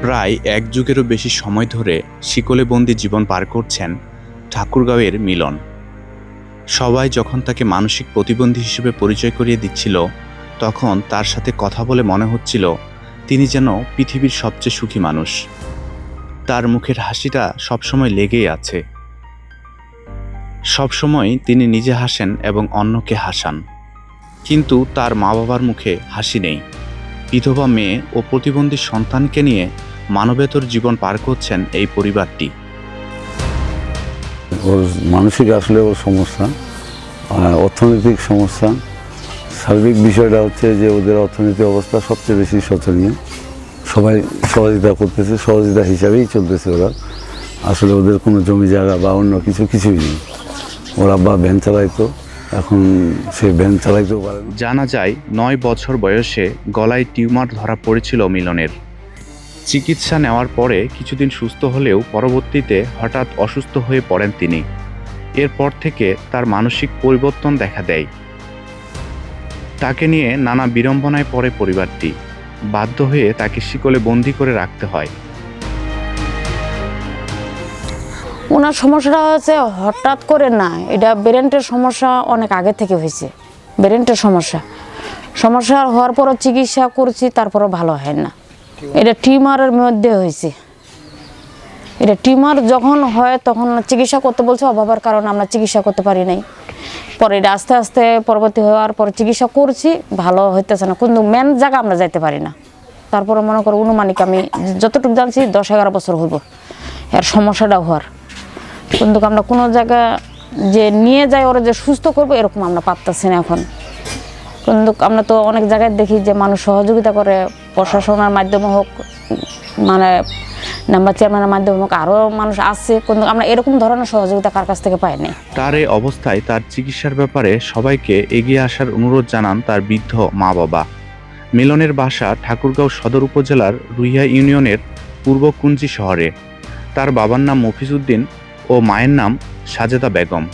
প্রায় এক যুগেরও বেশি সময় ধরে শিকলে বন্দি জীবন পার করছেন ঠাকুরগাঁওয়ের মিলন। সবাই যখন তাকে মানসিক প্রতিবন্ধী হিসেবে পরিচয় করিয়ে দিচ্ছিল, তখন তার সাথে কথা বলে মনে হচ্ছিল তিনি যেন পৃথিবীর সবচেয়ে সুখী মানুষ। তার মুখের হাসিটা সবসময় লেগেই আছে। সবসময় তিনি নিজে হাসেন এবং অন্যকে হাসান। কিন্তু তার মা বাবার মুখে হাসি নেই। বিধবা মেয়ে ও প্রতিবন্ধী সন্তানকে নিয়ে মানবেতর জীবন পার করছেন এই পরিবারটি। ওর মানসিক আসলে ওর সমস্যা অর্থনৈতিক সমস্যা। সার্বিক বিষয়টা হচ্ছে যে ওদের অর্থনৈতিক অবস্থা সবচেয়ে বেশি শোচনীয়। সবাই সহযোগিতা করতেছে, সহযোগিতা হিসাবেই চলতেছে ওরা। আসলে ওদের কোনো জমি জায়গা বা অন্য কিছু কিছুই নেই। ওরা বা ভ্যান চালাইতো। এখন সে ভ্যান চালাইতেও পারে জানা যায়, নয় বছর বয়সে গলায় টিউমার ধরা পড়েছিল মিলনের। চিকিৎসা নেওয়ার পরে কিছুদিন সুস্থ হলেও পরবর্তীতে হঠাৎ অসুস্থ হয়ে পড়েন তিনি। এরপর থেকে তার মানসিক পরিবর্তন দেখা দেয়। তাকে নিয়ে নানা বিড়ম্বনায় পড়ে পরিবারটি। বাধ্য হয়ে তাকে শিকলে বন্দি করে রাখতে হয়। ওনার সমস্যাটা হচ্ছে হঠাৎ করে না, এটা ব্রেন্টের সমস্যা অনেক আগে থেকে হয়েছে ব্রেন্টের সমস্যা। সমস্যা হওয়ার পরও চিকিৎসা করছি, তারপরও ভালো হয় না। এটা টিউমারের মধ্যে হয়েছে। এটা টিউমার যখন হয় তখন চিকিৎসা করতে বলছে, অভাবের কারণে আমরা চিকিৎসা করতে পারি নাই। পরে এটা আস্তে আস্তে পরবর্তী হওয়ার পর চিকিৎসা করছি, ভালো হইতেছে না। কিন্তু মেন জায়গা আমরা যাইতে পারি না। তারপরে মনে করো, অনুমানিক আমি যতটুকু জানছি, দশ এগারো বছর হইব। এর সমস্যাটা হওয়ার। কিন্তু আমরা কোনো জায়গা যে নিয়ে যাই, ওরা যে সুস্থ করব, এরকম আমরা পারতেছি না এখন। কিন্তু আমরা তো অনেক জায়গায় দেখি যে মানুষ সহযোগিতা করে, প্রশাসনের মাধ্যমে হোক মানে নাম্বার চেয়ারম্যানের মাধ্যমে হোক আরও মানুষ আসছে কিন্তু আমরা এরকম ধরনের সহযোগিতা কার কাছ থেকে পাইনি? তার এই অবস্থায় তার চিকিৎসার ব্যাপারে সবাইকে এগিয়ে আসার অনুরোধ জানান তার বৃদ্ধ মা বাবা মিলনের বাসা ঠাকুরগাঁও সদর উপজেলার রুইয়া ইউনিয়নের পূর্ব কুঞ্জি শহরে। তার বাবার নাম মফিজউদ্দিন ও মায়ের নাম সাজেদা বেগম।